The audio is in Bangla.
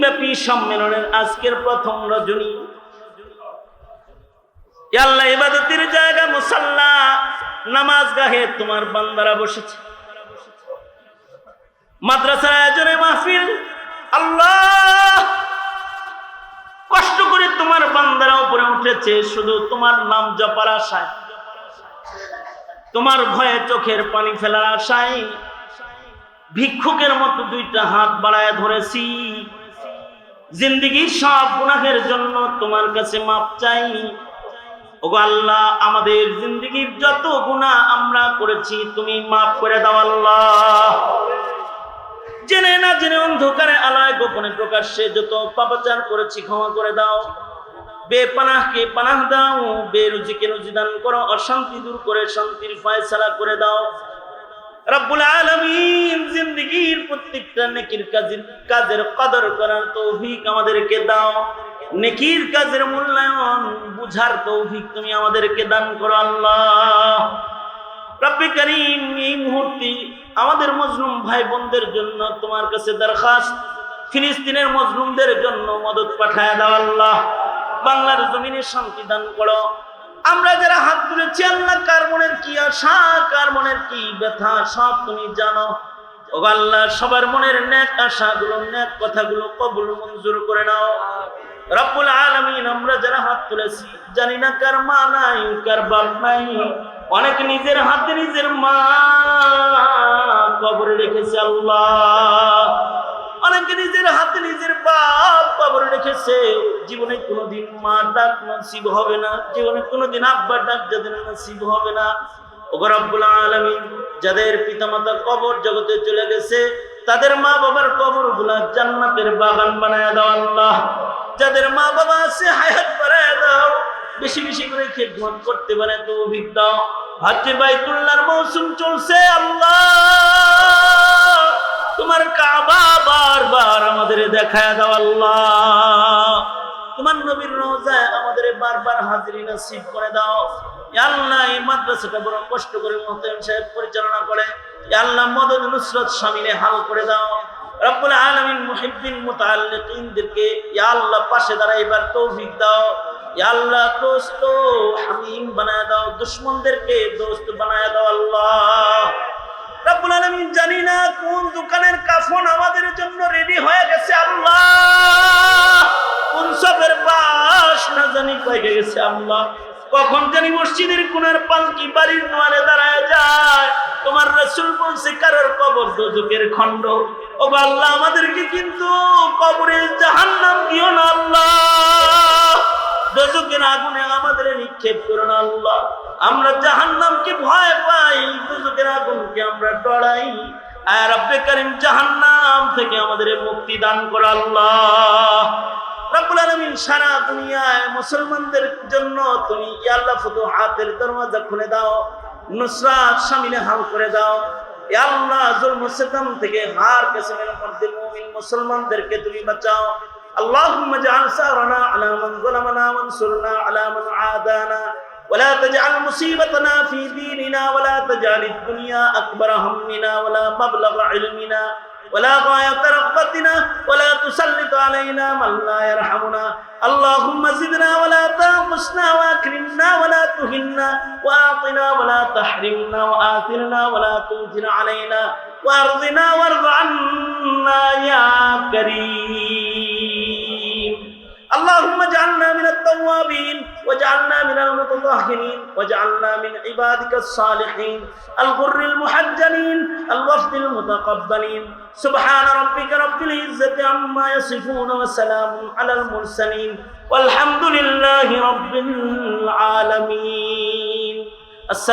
ব্যাপী সম্মেলনের আজকের প্রথম রজনী। আল্লাহ ইবাদতের জায়গা মুসাল্লা, নামাজ গাহে তোমার বান্দারা বসেছে। মাদ্রাসার আয়োজনে মাহফিল, আল্লাহ! কষ্ট করে তোমার বান্দারা উপরে উঠেছে, শুধু তোমার নাম জপার আশায়। তোমার ভয়ে চোখের পানি ফেলার আশায়। ভিক্ষুকের মতো দুইটা হাত বাড়ায় ধরেছি। জিন্দিগির সব গুনাহের জন্য তোমার কাছে মাপ চাই। ওগো আল্লাহ, আমাদের জিন্দিগির যত গুনাহ আমরা করেছি, তুমি মাফ করে দাও আল্লাহ। জেনে না জেনে অন্ধকারে আলায় গোপনে প্রকাশ্যে যত পাপাচার করেছি, ক্ষমা করে দাও। বেপানাহকে পানাহ দাও, বেরুজিকে রুজি দান করো, অশান্তি দূর করে শান্তির ফয়সালা করে দাও। রব্বুল আলামিন জিন্দেগীর প্রত্যেকটা নেকির কাজের কাজের কদর করার তৌফিক আমাদেরকে দাও। নেকির কাজের মূল্যায়ন বুঝার তৌফিক তুমি আমাদেরকে দান করো আল্লাহ। রব্বে করিম, এই মুহূর্তে আমাদের মজলুম ভাই বোনদের জন্য তোমার কাছে দরখাস্ত, ফিলিস্তিনের মজলুমদের জন্য মদত পাঠায় দাও আল্লাহ। বাংলার জমিনে শান্তি দান করো। আমরা যারা হাত তুলেছি কার মনের কি আশা কার মনের কি ব্যথা, সব তুমি জানো। ও আল্লাহ, সবার মনের ন্যাক আশাগুলো, ন্যাক কথাগুলো কবুল মঞ্জুর করে নাও। রব্বুল আলামিন, আমরা যারা হাত তুলেছি, জানি না কার মা নাই, কার বাপ নাই। অনেক নিজের হাতে নিজের মা কবরে রেখেছে আল্লাহ। অনেকে নিজের হাতে নিজের বাপ বাবরে রেখেছে। জীবনে কোনোদিন মা ডাক নসিব হবে না। জীবনে কোনোদিন আব্বা ডাক যাদের নসিব হবে না। ওগো রব্বুল আলামিন, যাদের পিতামাতা কবর জগতে চলে গেছে, তাদের মা বাবার কবরগুলা জান্নাতের বাগান বানায় দাও আল্লাহ। যাদের মা বাবা আছে, হায়াত বাড়ায় দাও। বেশি বেশি করে খেদমত করতে পারে তো দাও। হাজে বাইতুল্লাহর মৌসুম চলছে, আল্লাহ। তোমার কাবা বারবার আমাদের দেখায় দাও আল্লাহ। তোমার নবীর রোজায় আমাদের বারবার হাজিরি নসিব করে দাও। আল্লাহ, এই মাদ্রাসাটা বড় কষ্ট করে মোহতাম সাহেব পরিচালনা করে। আল্লাহ মদদ নুসরত সামিলে হাল করে দাও। রব্বুল আলামিন মুহিব্বিন মুতাআল্লিকিনদেরকে ইয়া আল্লাহ পাশে দাঁড়াইবার তৌফিক দাও। ইয়া আল্লাহ, দোস্ত, হামিম বানায় দাও। দুশমনদেরকে দোস্ত বানায় দাও আল্লাহ। রব্বুল আলামিন জানি না কোন দোকানের কাফন আমাদের জন্য রেডি হয়ে গেছে, আল্লাহ। কোন সবের বাস না জানি পেয়ে গেছে, আল্লাহ। কখন জানি মসজিদের কোনার পালকি বাড়ির নোয়ারে দাঁড়ায় যায়। তোমার রসুল বলছে, কারোর কবর দোজকের খণ্ড। ও আল্লাহ, আমাদেরকে কিন্তু কবরে জাহান্নাম দিও না, আল্লাহ। দোজকের আগুনে আমাদের নিক্ষেপ করো না, আল্লাহ। আমরা জাহান্নামকে ভয় পাই দোজকের আগুনকে আমরা ডরাই আর রব্বে করিম জাহান্নাম থেকে আমাদের মুক্তি দান করো আল্লাহ রব্বুল আলামিন সারা দুনিয়ায় মুসলমানদের জন্য তুমি ইয়া আল্লাহ ফুতুহাতের দরওয়াজা খুলে দাও নুসরাত শামিলে হাল করে দাও ইয়া আল্লাহ জুলম সিতম থেকে হার কিসমের মধ্যে মুমিন মুসলমানদেরকে তুমি বাঁচাও اللهم اجعل ثارنا على من ظلمنا وانصرنا على من عادانا ولا تجعل مصيبتنا في ديننا ولا تجعل الدنيا أكبر همنا ولا مبلغ علمنا ولا غاية رغبتنا ولا تسلط علينا من لا يرحمنا. اللهم زدنا ولا تنقصنا وأكرمنا ولا تهنا وأعطنا ولا تحرمنا وآثرنا ولا تؤثر علينا وأرضنا وارض عنا اللهم اجعلنا من التوابين واجعلنا من المتطهرين واجعلنا من عبادك الصالحين الغر المحجلين الوفد المتقبلين سبحان ربك رب العزة عما يصفون وسلام على المرسلين والحمد لله رب العالمين